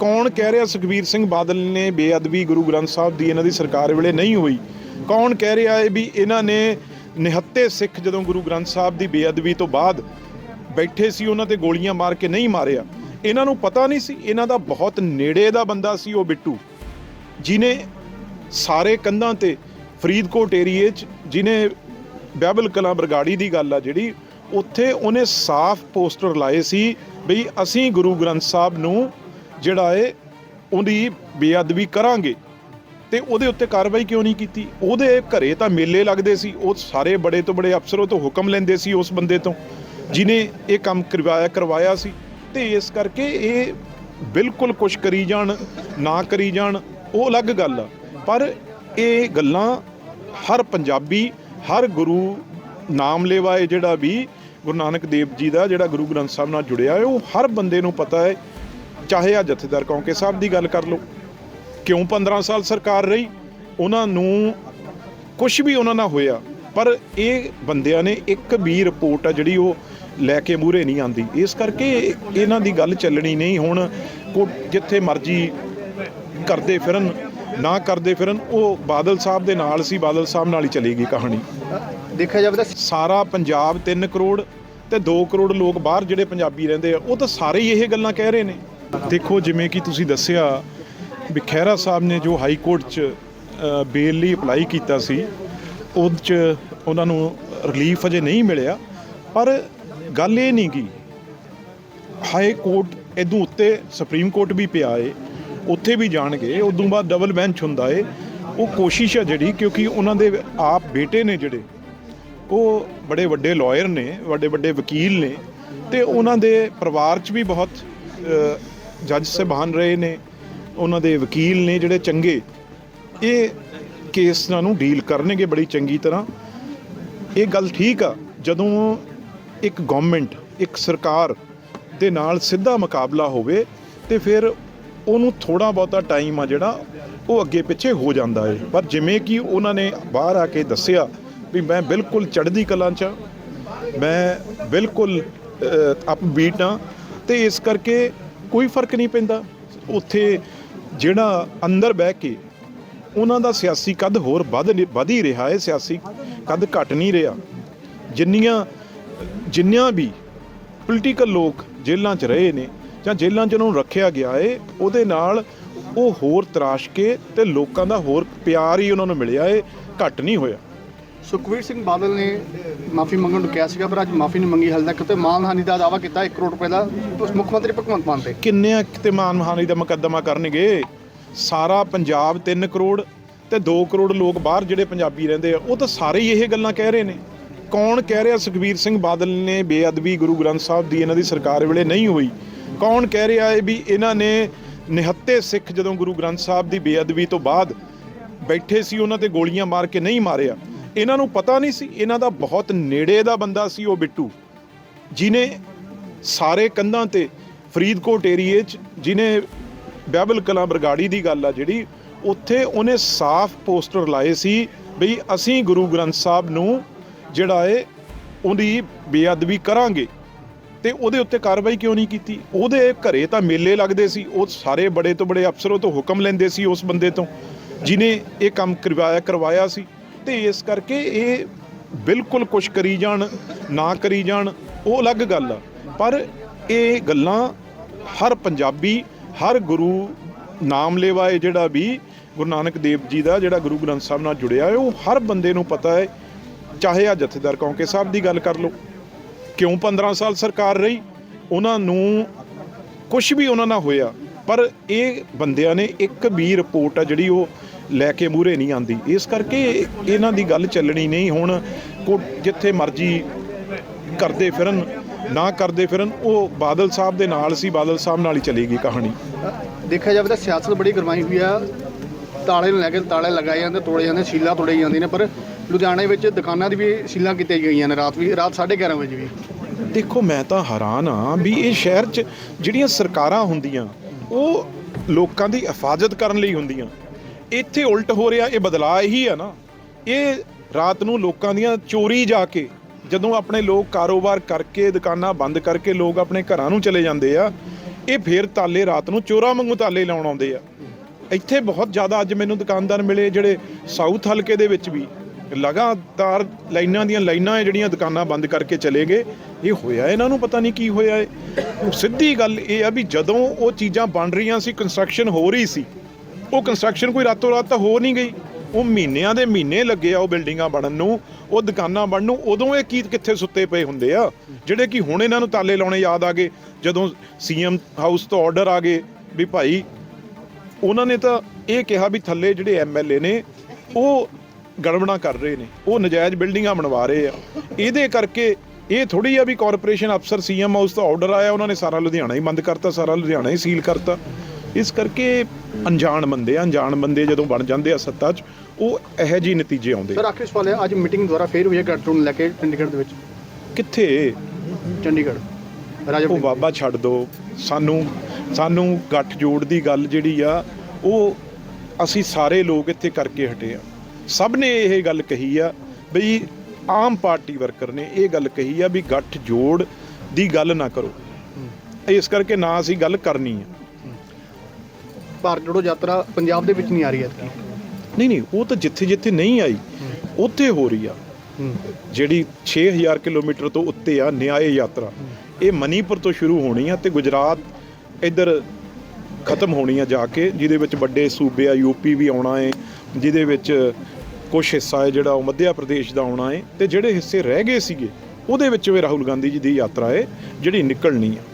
ਕੌਣ ਕਹਿ ਰਿਹਾ ਸੁਖਬੀਰ ਸਿੰਘ ਬਾਦਲ ਨੇ ਬੇਅਦਬੀ ਗੁਰੂ ਗ੍ਰੰਥ ਸਾਹਿਬ ਦੀ ਇਹਨਾਂ ਦੀ ਸਰਕਾਰ ਵੇਲੇ ਨਹੀਂ ਹੋਈ? ਕੌਣ ਕਹਿ ਰਿਹਾ ਹੈ ਵੀ ਇਹਨਾਂ ਨੇ ਨਿਹੱਤੇ ਸਿੱਖ ਜਦੋਂ ਗੁਰੂ ਗ੍ਰੰਥ ਸਾਹਿਬ ਦੀ ਬੇਅਦਬੀ ਤੋਂ ਬਾਅਦ ਬੈਠੇ ਸੀ, ਉਹਨਾਂ ਤੇ ਗੋਲੀਆਂ ਮਾਰ ਕੇ ਨਹੀਂ ਮਾਰਿਆ? ਇਹਨਾਂ ਨੂੰ ਪਤਾ ਨਹੀਂ ਸੀ, ਇਹਨਾਂ ਦਾ ਬਹੁਤ ਨੇੜੇ ਦਾ ਬੰਦਾ ਸੀ ਉਹ ਬਿੱਟੂ, ਜਿਨੇ ਸਾਰੇ ਕੰਧਾਂ ਤੇ ਫਰੀਦਕੋਟ ਏਰੀਏ 'ਚ ਜਿਨੇ ਬਾਈਬਲ ਕਲਾਂ ਬਰਗਾੜੀ ਦੀ ਗੱਲ ਆ ਜਿਹੜੀ, ਉੱਥੇ ਉਹਨੇ ਸਾਫ਼ ਪੋਸਟਰ ਲਾਏ ਸੀ ਬਈ ਅਸੀਂ ਗੁਰੂ ਗ੍ਰੰਥ ਸਾਹਿਬ ਨੂੰ ਜਿਹੜਾ ਏ, ਉਹਦੀ ਬੇਅਦਬੀ ਕਰਾਂਗੇ। ਤੇ ਉਹਦੇ ਉੱਤੇ ਕਾਰਵਾਈ ਕਿਉਂ ਨਹੀਂ ਕੀਤੀ? ਉਹਦੇ ਘਰੇ ਤਾਂ ਮੇਲੇ ਲੱਗਦੇ ਸੀ। ਉਹ ਸਾਰੇ ਬੜੇ ਤੋਂ ਬੜੇ ਅਫਸਰੋਂ ਤੋਂ ਹੁਕਮ ਲੈਂਦੇ ਸੀ ਉਸ ਬੰਦੇ ਤੋਂ, ਜਿਨੇ ਇਹ ਕੰਮ ਕਰਵਾਇਆ ਕਰਵਾਇਆ ਸੀ। ਤੇ ਇਸ ਕਰਕੇ ਇਹ ਬਿਲਕੁਲ ਕੁਛ ਕਰੀ ਜਾਣ, ਨਾ ਕਰੀ ਜਾਣ, ਉਹ ਅਲੱਗ ਗੱਲ ਆ। ਪਰ ਇਹ ਗੱਲਾਂ ਹਰ ਪੰਜਾਬੀ, ਹਰ ਗੁਰੂ ਨਾਮ ਲੈਵਾ ਹੈ ਜਿਹੜਾ ਵੀ ਗੁਰੂ ਨਾਨਕ ਦੇਵ ਜੀ ਦਾ, ਜਿਹੜਾ ਗੁਰੂ ਗ੍ਰੰਥ ਸਾਹਿਬ ਨਾਲ ਜੁੜਿਆ ਹੈ ਉਹ ਹਰ ਬੰਦੇ ਨੂੰ ਪਤਾ ਹੈ ਚਾਹੇ ਆ ਜਥੇਦਾਰ ਕੌਂਕੇ ਸਾਹਿਬ ਦੀ ਗੱਲ ਕਰ ਲਓ ਕਿਉਂ 15 ਸਾਲ ਸਰਕਾਰ ਰਹੀ? ਉਹਨਾਂ ਨੂੰ ਕੁਝ ਵੀ ਉਹਨਾਂ ਨਾਲ ਹੋਇਆ ਪਰ ਇਹ ਬੰਦਿਆਂ ਨੇ ਇੱਕ ਵੀ ਰਿਪੋਰਟ ਆ ਜਿਹੜੀ ਉਹ ਲੈ ਕੇ ਮੂਰੇ ਨਹੀਂ ਆਂਦੀ ਇਸ ਕਰਕੇ ਇਹਨਾਂ ਦੀ ਗੱਲ ਚੱਲਣੀ ਨਹੀਂ ਹੁਣ ਕੋ- ਜਿੱਥੇ ਮਰਜ਼ੀ ਕਰਦੇ ਫਿਰਨ ਨਾ ਕਰਦੇ ਫਿਰਨ ਉਹ ਬਾਦਲ ਸਾਹਿਬ ਦੇ ਨਾਲ ਸੀ ਬਾਦਲ ਸਾਹਿਬ ਨਾਲ ਹੀ ਚਲੇਗੀ ਕਹਾਣੀ। ਦੇਖਿਆ ਜਾਵੇ ਤਾਂ ਸਾਰਾ ਪੰਜਾਬ 3 ਕਰੋੜ ਤੇ 2 ਕਰੋੜ ਲੋਕ ਬਾਹਰ ਜਿਹੜੇ ਪੰਜਾਬੀ ਰਹਿੰਦੇ ਆ ਉਹ ਤਾਂ ਸਾਰੇ ਹੀ ਇਹ ਗੱਲਾਂ ਕਹਿ ਰਹੇ ਨੇ। ਦੇਖੋ, ਜਿਵੇਂ ਕਿ ਤੁਸੀਂ ਦੱਸਿਆ, ਵੀ ਖਹਿਰਾ ਸਾਹਿਬ ਨੇ ਜੋ ਹਾਈ ਕੋਰਟ 'ਚ ਬੇਲ ਲਈ ਅਪਲਾਈ ਕੀਤਾ ਸੀ, ਉਹਦੇ 'ਚ ਉਹਨਾਂ ਨੂੰ ਰਿਲੀਫ ਅਜੇ ਨਹੀਂ ਮਿਲਿਆ। ਪਰ ਗੱਲ ਇਹ ਨਹੀਂ ਕਿ ਹਾਈ ਕੋਰਟ ਇਦੋਂ ਉੱਤੇ ਸੁਪਰੀਮ ਕੋਰਟ ਵੀ ਪਿਆ ਏ, ਉੱਥੇ ਵੀ ਜਾਣਗੇ, ਉਦੋਂ ਬਾਅਦ ਡਬਲ ਬੈਂਚ ਹੁੰਦਾ ਏ। ਉਹ ਕੋਸ਼ਿਸ਼ ਹੈ ਜਿਹੜੀ, ਕਿਉਂਕਿ ਉਹਨਾਂ ਦੇ ਆਪ ਬੇਟੇ ਨੇ ਜਿਹੜੇ, ਉਹ ਬੜੇ ਵੱਡੇ ਲਾਇਰ ਨੇ, ਵੱਡੇ ਵੱਡੇ ਵਕੀਲ ਨੇ, ਤੇ ਉਹਨਾਂ ਦੇ ਪਰਿਵਾਰ 'ਚ ਵੀ ਬਹੁਤ ਜੱਜ ਸਾਹਿਬਾਨ ਰਹੇ ਨੇ, ਉਹਨਾਂ ਦੇ ਵਕੀਲ ਨੇ ਜਿਹੜੇ ਚੰਗੇ, ਇਹ ਕੇਸਾਂ ਨੂੰ ਡੀਲ ਕਰਨਗੇ ਬੜੀ ਚੰਗੀ ਤਰ੍ਹਾਂ ਇਹ ਗੱਲ ਠੀਕ ਆ, ਜਦੋਂ ਇੱਕ ਗਵਰਨਮੈਂਟ ਇੱਕ ਸਰਕਾਰ ਦੇ ਨਾਲ ਸਿੱਧਾ ਮੁਕਾਬਲਾ ਹੋਵੇ ਤੇ ਫਿਰ ਉਹਨੂੰ ਥੋੜਾ ਬਹੁਤਾ ਟਾਈਮ ਆ ਜਿਹੜਾ ਉਹ ਅੱਗੇ ਪਿੱਛੇ ਹੋ ਜਾਂਦਾ ਹੈ ਪਰ ਜਿਵੇਂ ਕਿ ਉਹਨਾਂ ਨੇ ਬਾਹਰ ਆ ਕੇ ਦੱਸਿਆ ਵੀ ਮੈਂ ਬਿਲਕੁਲ ਚੜ੍ਹਦੀ ਕਲਾਂ 'ਚ ਹਾਂ। ਮੈਂ ਬਿਲਕੁਲ ਅਪਬੀਟ ਹਾਂ ਤੇ ਇਸ ਕਰਕੇ ਕੋਈ ਫ਼ਰਕ ਨਹੀਂ ਪੈਂਦਾ। ਉੱਥੇ ਜਿਹੜਾ ਅੰਦਰ ਬਹਿ ਕੇ ਉਹਨਾਂ ਦਾ ਸਿਆਸੀ ਕੱਦ ਹੋਰ ਵੱਧ ਵੱਧ ਹੀ ਰਿਹਾ ਹੈ, ਸਿਆਸੀ ਕੱਦ ਘਟ ਨਹੀਂ ਰਿਹਾ। ਜਿੰਨੀਆਂ ਜਿੰਨੀਆਂ ਵੀ ਪੋਲੀਟੀਕਲ ਲੋਕ ਜੇਲ੍ਹਾਂ 'ਚ ਰਹੇ ਨੇ ਜਾਂ ਜੇਲ੍ਹਾਂ 'ਚ ਉਹਨਾਂ ਨੂੰ ਰੱਖਿਆ ਗਿਆ ਏ, ਉਹਦੇ ਨਾਲ ਉਹ ਹੋਰ ਤਰਾਸ਼ ਕੇ ਤੇ ਲੋਕਾਂ ਦਾ ਹੋਰ ਪਿਆਰ ਹੀ ਉਹਨਾਂ ਨੂੰ ਮਿਲਿਆ ਏ, ਘਟ ਨਹੀਂ ਹੋਇਆ। ਸੁਖਵੀਰ ਸਿੰਘ ਬਾਦਲ ਨੇ ਮਾਫੀ ਮੰਗਣ ਨੂੰ ਕਿਹਾ ਸੀਗਾ, ਪਰ ਅੱਜ ਮਾਫੀ ਨਹੀਂ ਮੰਗੀ, ਹਾਲੇ ਤੱਕ ਤੇ ਮਾਨਹਾਨੀ ਦਾ ਦਾਅਵਾ ਕੀਤਾ 1 ਕਰੋੜ ਰੁਪਏ ਦਾ ਉਸ ਮੁੱਖ ਮੰਤਰੀ ਭਗਵੰਤ ਮਾਨ ਤੇ। ਕਿੰਨੇ ਕਿਤੇ ਮਾਨਹਾਨੀ ਦਾ ਮੁਕੱਦਮਾ ਕਰਨਗੇ? ਸਾਰਾ ਪੰਜਾਬ 3 ਕਰੋੜ ਤੇ 2 ਕਰੋੜ ਲੋਕ ਬਾਹਰ ਜਿਹੜੇ ਪੰਜਾਬੀ ਰਹਿੰਦੇ ਆ, ਉਹ ਤਾਂ ਸਾਰੇ ਹੀ ਇਹ ਗੱਲਾਂ ਕਹਿ ਰਹੇ ਨੇ। ਕੌਣ ਕਹਿ ਰਿਹਾ ਸੁਖਬੀਰ ਸਿੰਘ ਬਾਦਲ ਨੇ ਬੇਅਦਬੀ ਗੁਰੂ ਗ੍ਰੰਥ ਸਾਹਿਬ ਦੀ ਇਹਨਾਂ ਦੀ ਸਰਕਾਰ ਵੇਲੇ ਨਹੀਂ ਹੋਈ? ਕੌਣ ਕਹਿ ਰਿਹਾ ਹੈ ਵੀ ਇਹਨਾਂ ਨੇ ਨਿਹੱਤੇ ਸਿੱਖ ਜਦੋਂ ਗੁਰੂ ਗ੍ਰੰਥ ਸਾਹਿਬ ਦੀ ਬੇਅਦਬੀ ਤੋਂ ਬਾਅਦ ਬੈਠੇ ਸੀ, ਉਹਨਾਂ ਤੇ ਗੋਲੀਆਂ ਮਾਰ ਕੇ ਨਹੀਂ ਮਾਰਿਆ? ਇਹਨਾਂ ਨੂੰ ਪਤਾ ਨਹੀਂ ਸੀ, ਇਹਨਾਂ ਦਾ ਬਹੁਤ ਨੇੜੇ ਦਾ ਬੰਦਾ ਸੀ ਉਹ ਬਿੱਟੂ ਜਿਨੇ ਸਾਰੇ ਕੰਧਾਂ ਤੇ ਫਰੀਦਕੋਟ ਏਰੀਏ 'ਚ ਜਿਨੇ ਬਹਿਬਲ ਕਲਾਂ ਬਰਗਾੜੀ ਦੀ ਗੱਲ ਆ ਜਿਹੜੀ, ਉੱਥੇ ਉਹਨੇ ਸਾਫ਼ ਪੋਸਟਰ ਲਾਏ ਸੀ ਬਈ ਅਸੀਂ ਗੁਰੂ ਗ੍ਰੰਥ ਸਾਹਿਬ ਨੂੰ ਜਿਹੜਾ ਏ, ਉਹਦੀ ਬੇਅਦਬੀ ਕਰਾਂਗੇ। ਤੇ ਉਹਦੇ ਉੱਤੇ ਕਾਰਵਾਈ ਕਿਉਂ ਨਹੀਂ ਕੀਤੀ? ਉਹਦੇ ਘਰੇ ਤਾਂ ਮੇਲੇ ਲੱਗਦੇ ਸੀ, ਉਹ ਸਾਰੇ ਬੜੇ ਤੋਂ ਬੜੇ ਅਫਸਰੋਂ ਤੋਂ ਹੁਕਮ ਲੈਂਦੇ ਸੀ ਉਸ ਬੰਦੇ ਤੋਂ ਜਿਨੇ ਇਹ ਕੰਮ ਕਰਵਾਇਆ ਕਰਵਾਇਆ ਸੀ। ਤੇ ਇਸ ਕਰਕੇ ਇਹ ਬਿਲਕੁਲ ਕੁਛ ਕਰੀ ਜਾਣ, ਨਾ ਕਰੀ ਜਾਣ, ਉਹ ਅਲੱਗ ਗੱਲ ਆ। ਪਰ ਇਹ ਗੱਲਾਂ ਹਰ ਪੰਜਾਬੀ, ਹਰ ਗੁਰੂ ਨਾਮ ਲੈਵਾ ਜਿਹੜਾ ਵੀ ਗੁਰੂ ਨਾਨਕ ਦੇਵ ਜੀ ਦਾ ਜਿਹੜਾ ਗੁਰੂ ਗ੍ਰੰਥ ਸਾਹਿਬ ਨਾਲ ਜੁੜਿਆ ਹੈ, ਉਹ ਹਰ ਬੰਦੇ ਨੂੰ ਪਤਾ ਹੈ, ਚਾਹੇ ਆ ਜਥੇਦਾਰ ਕੌਂਕੇ ਸਾਹਿਬ ਦੀ ਗੱਲ ਕਰ ਲਓ। ਕਿਉਂ 15 ਸਾਲ ਸਰਕਾਰ ਰਹੀ? ਉਹਨਾਂ ਨੂੰ ਕੁਝ ਵੀ ਉਹਨਾਂ ਨਾਲ ਹੋਇਆ, ਪਰ ਇਹ ਬੰਦਿਆਂ ਨੇ ਇੱਕ ਵੀ ਰਿਪੋਰਟ ਆ ਜਿਹੜੀ ਉਹ ਲੈ ਕੇ ਮੂਰੇ ਨਹੀਂ ਆਂਦੀ ਇਸ ਕਰਕੇ ਇਹਨਾਂ ਦੀ ਗੱਲ ਚੱਲਣੀ ਨਹੀਂ। ਹੁਣ ਜਿੱਥੇ ਮਰਜ਼ੀ ਕਰਦੇ ਫਿਰਨ ਨਾ ਕਰਦੇ ਫਿਰਨ ਉਹ ਬਾਦਲ ਸਾਹਿਬ ਦੇ ਨਾਲ ਸੀ ਬਾਦਲ ਸਾਹਿਬ ਨਾਲ ਹੀ ਚਲੇਗੀ ਕਹਾਣੀ। ਦੇਖਿਆ ਜਾਵੇ ਤਾਂ ਸਿਆਸਤ ਬੜੀ ਗਰਮਾਈ ਹੋਈ ਆ। ਤਾਲੇ ਨੂੰ ਲੈ ਕੇ ਤਾਲੇ ਲਗਾਏ ਜਾਂਦੇ ਤੋੜੇ ਜਾਂਦੇ ਸੀਲਾਂ ਤੋੜੇ ਜਾਂਦੀਆਂ ਨੇ ਪਰ ਲੁਧਿਆਣੇ ਵਿੱਚ ਦੁਕਾਨਾਂ ਦੀ ਵੀ ਸੀਲਾਂ ਕੀਤੀਆਂ ਗਈਆਂ ਨੇ ਰਾਤ ਵੀ ਰਾਤ 11:30 ਵਜੇ ਵੀ। ਦੇਖੋ ਮੈਂ ਤਾਂ ਹੈਰਾਨ ਆ ਵੀ ਇਹ ਸ਼ਹਿਰ 'ਚ ਜਿਹੜੀਆਂ ਸਰਕਾਰਾਂ ਹੁੰਦੀਆਂ ਉਹ ਲੋਕਾਂ ਦੀ ਹਿਫਾਜ਼ਤ ਕਰਨ ਲਈ ਹੁੰਦੀਆਂ। ਇੱਥੇ ਉਲਟ ਹੋ ਰਿਹਾ, ਇਹ ਬਦਲਾਅ ਹੀ ਆ ਨਾ। ਇਹ ਰਾਤ ਨੂੰ ਲੋਕਾਂ ਦੀਆਂ ਚੋਰੀ ਜਾ ਕੇ, ਜਦੋਂ ਆਪਣੇ ਲੋਕ ਕਾਰੋਬਾਰ ਕਰਕੇ, ਦੁਕਾਨਾਂ ਬੰਦ ਕਰਕੇ ਲੋਕ ਆਪਣੇ ਘਰਾਂ ਨੂੰ ਚਲੇ ਜਾਂਦੇ ਆ, ਇਹ ਫੇਰ ਤਾਲੇ ਰਾਤ ਨੂੰ ਚੋਰਾਂ ਵਾਂਗੂ ਤਾਲੇ ਲਾਉਣ ਆਉਂਦੇ ਆ। ਇੱਥੇ ਬਹੁਤ ਜ਼ਿਆਦਾ ਅੱਜ ਮੈਨੂੰ ਦੁਕਾਨਦਾਰ ਮਿਲੇ, ਜਿਹੜੇ ਸਾਊਥ ਹਲਕੇ ਦੇ ਵਿੱਚ ਵੀ ਲਗਾਤਾਰ ਲਾਈਨਾਂ ਦੀਆਂ ਲਾਈਨਾਂ ਹੈ ਜਿਹੜੀਆਂ ਦੁਕਾਨਾਂ ਬੰਦ ਕਰਕੇ ਚਲੇ ਗਏ। ਇਹ ਹੋਇਆ ਇਹਨਾਂ ਨੂੰ ਪਤਾ ਨਹੀਂ ਕੀ ਹੋਇਆ ਹੈ ਸਿੱਧੀ ਗੱਲ ਇਹ ਆ ਵੀ ਜਦੋਂ ਉਹ ਚੀਜ਼ਾਂ ਬਣ ਰਹੀਆਂ ਸੀ ਕੰਸਟਰਕਸ਼ਨ ਹੋ ਰਹੀ ਸੀ ਉਹ ਕੰਸਟਰਕਸ਼ਨ ਕੋਈ ਰਾਤੋਂ ਰਾਤ ਤਾਂ ਹੋ ਨਹੀਂ ਗਈ। ਉਹ ਮਹੀਨਿਆਂ ਦੇ ਮਹੀਨੇ ਲੱਗੇ ਆ ਉਹ ਬਿਲਡਿੰਗਾਂ ਬਣਨ ਨੂੰ, ਉਹ ਦੁਕਾਨਾਂ ਬਣਨ ਨੂੰ, ਉਦੋਂ ਇਹ ਕੀ ਕਿੱਥੇ ਸੁੱਤੇ ਪਏ ਹੁੰਦੇ ਆ? ਜਿਹੜੇ ਕਿ ਹੁਣ ਇਹਨਾਂ ਨੂੰ ਤਾਲੇ ਲਾਉਣੇ ਯਾਦ ਆ ਗਏ, ਜਦੋਂ ਸੀਐਮ ਹਾਊਸ ਤੋਂ ਆਰਡਰ ਆ ਗਏ ਵੀ ਭਾਈ, ਉਹਨਾਂ ਨੇ ਤਾਂ ਇਹ ਕਿਹਾ ਵੀ ਥੱਲੇ ਜਿਹੜੇ ਐਮਐਲਏ ਨੇ, ਉਹ ਗੜਬੜਾਂ ਕਰ ਰਹੇ ਨੇ, ਉਹ ਨਜਾਇਜ਼ ਬਿਲਡਿੰਗਾਂ ਬਣਵਾ ਰਹੇ ਆ। ਇਹਦੇ ਕਰਕੇ ਇਹ ਥੋੜੀ ਆ ਵੀ ਕਾਰਪੋਰੇਸ਼ਨ ਅਫਸਰ, ਸੀਐਮ ਹਾਊਸ ਤੋਂ ਆਰਡਰ ਆਇਆ, ਉਹਨਾਂ ਨੇ ਸਾਰਾ ਲੁਧਿਆਣਾ ਹੀ ਬੰਦ ਕਰਤਾ, ਸਾਰਾ ਲੁਧਿਆਣਾ ਹੀ ਸੀਲ ਕਰਤਾ। ਇਸ ਕਰਕੇ ਅਣਜਾਣ ਬੰਦੇ ਆ ਅਣਜਾਣ ਬੰਦੇ ਜਦੋਂ ਬਣ ਜਾਂਦੇ ਆ ਸੱਤਾ 'ਚ ਉਹ ਇਹੋ ਜਿਹੇ ਨਤੀਜੇ ਆਉਂਦੇ। ਸਰ। ਆਖਰੀ ਸਵਾਲ ਹੈ ਅੱਜ ਮੀਟਿੰਗ ਦੁਆਰਾ ਫੇਰ ਹੋਈ ਹੈ ਗੱਟਰੂ ਨੂੰ ਲੈ ਕੇ ਚੰਡੀਗੜ੍ਹ ਦੇ ਵਿੱਚ? ਕਿੱਥੇ? ਚੰਡੀਗੜ੍ਹ। ਰਾਜਾ ਉਹ ਬਾਬਾ ਛੱਡ ਦੋ। ਸਾਨੂੰ ਸਾਨੂੰ ਗੱਠ ਜੋੜ ਦੀ ਗੱਲ ਜਿਹੜੀ ਆ ਉਹ ਅਸੀਂ ਸਾਰੇ ਲੋਕ ਇੱਥੇ ਕਰਕੇ ਹਟੇ ਆ। ਸਭ ਨੇ ਇਹ ਗੱਲ ਕਹੀ ਆ ਬਈ ਆਮ ਪਾਰਟੀ ਵਰਕਰ ਨੇ ਇਹ ਗੱਲ ਕਹੀ ਆ ਵੀ ਗੱਠ ਜੋੜ ਦੀ ਗੱਲ ਨਾ ਕਰੋ। ਇਸ ਕਰਕੇ ਨਾ ਅਸੀਂ ਗੱਲ ਕਰਨੀ ਆ। ਭਾਰਤ ਜੋੜੋ ਯਾਤਰਾ ਪੰਜਾਬ ਦੇ ਵਿੱਚ ਨਹੀਂ ਆ ਰਹੀ ਹੈ ਨਹੀਂ ਨਹੀਂ ਉਹ ਤਾਂ ਜਿੱਥੇ ਜਿੱਥੇ ਨਹੀਂ ਆਈ ਉੱਥੇ ਹੋ ਰਹੀ ਆ। ਜਿਹੜੀ 6000 ਕਿਲੋਮੀਟਰ ਤੋਂ ਉੱਤੇ ਆ ਨਿਆਏ ਯਾਤਰਾ ਇਹ ਮਨੀਪੁਰ ਤੋਂ ਸ਼ੁਰੂ ਹੋਣੀ ਆ ਤੇ ਗੁਜਰਾਤ ਇੱਧਰ ਖਤਮ ਹੋਣੀ ਆ ਜਾ ਕੇ ਜਿਹਦੇ ਵਿੱਚ ਵੱਡੇ ਸੂਬੇ ਆ ਯੂਪੀ ਵੀ ਆਉਣਾ ਹੈ ਜਿਹਦੇ ਵਿੱਚ ਕੁਝ ਹਿੱਸਾ ਹੈ ਜਿਹੜਾ ਉਹ ਮੱਧਿਆ ਪ੍ਰਦੇਸ਼ ਦਾ ਆਉਣਾ ਹੈ ਤੇ ਜਿਹੜੇ ਹਿੱਸੇ ਰਹਿ ਗਏ ਸੀਗੇ ਉਹਦੇ ਵਿੱਚ ਵੀ ਰਾਹੁਲ ਗਾਂਧੀ ਜੀ ਦੀ ਯਾਤਰਾ ਹੈ ਜਿਹੜੀ ਨਿਕਲਣੀ ਆ।